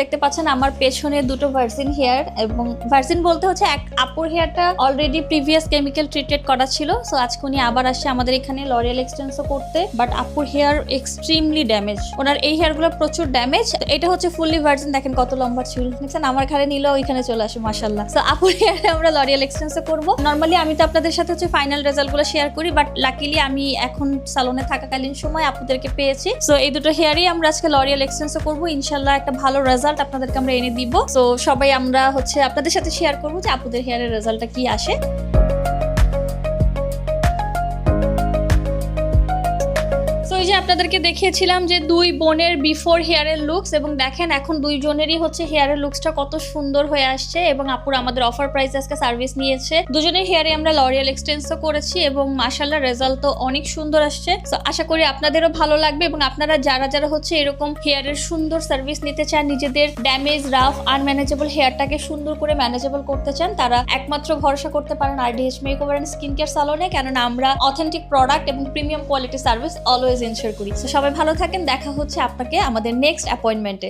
দেখতে পাচ্ছেন আমার পেছনে দুটো ভার্সিন হেয়ার এবং ভার্সিন বলতে হচ্ছে এক আপুর হেয়ারটা অলরেডি প্রিভিয়াস কেমিক্যাল ট্রিটেড করা ছিল। সো আজকে উনি আবার আসছে আমাদের এখানে লরিয়াল এক্সটেন্সও করতে। বাট আপুর হেয়ার এক্সট্রিমলি ড্যামেজ ওনার এই হেয়ারগুলো প্রচুর ড্যামেজ এটা হচ্ছে ফুললি ভার্সিন দেখেন কত লম্বা চুল। দেখছেন, আমার ঘাড়ে নিলেও ওইখানে চলে আসে মাসাল্লাহ সো আপুর হেয়ারে আমরা লরিয়াল এক্সটেন্সও করব। নর্মালি আমি তো আপনাদের সাথে হচ্ছে ফাইনাল রেজাল্টগুলো শেয়ার করি বাট লাকিলি আমি এখন সালনে থাকাকালীন সময় আপুদেরকে পেয়েছি। সো এই দুটো হেয়ারই আমরা আজকে লরিয়াল এক্সটেন্সও করব। ইনশাল্লাহ একটা ভালো রেজাল্ট আপনাদেরকে আমরা এনে দিব। তো সবাই আমরা হচ্ছে আপনাদের সাথে শেয়ার করব যে আপুদের হেয়ারের রেজাল্টটা কি আসে। আপনাদেরকে দেখিয়েছিলাম যে দুই বোনের বিফোর হেয়ারের লুকস এবং দেখেন এখন দুইজনেরই হচ্ছে হেয়ারের লুকসটা কত সুন্দর হয়ে আসছে এবং আপুর আমাদের অফার প্রাইস আজকে সার্ভিস নিয়েছে। দুজনের হেয়ারে আমরা লরিয়াল এক্সটেন্সও করেছি এবং মাসাল্লাহ রেজাল্ট তো অনেক সুন্দর আসছে। সো আশা করি আপনাদেরও ভালো লাগবে এবং আপনারা যারা যারা হচ্ছে এরকম হেয়ারের সুন্দর সার্ভিস নিতে চান, নিজেদের ড্যামেজ রাফ আনম্যানেজেবল হেয়ারটাকে সুন্দর করে ম্যানেজেবল করতে চান, তারা একমাত্র ভরসা করতে পারেন RDH makeover and skin care সালনে কেননা আমরা অথেন্টিক প্রোডাক্ট এবং premium quality service always ensure করি। তো সবাই ভালো থাকেন দেখা হচ্ছে আপনাকে আমাদের নেক্সট অ্যাপয়েন্টমেন্টে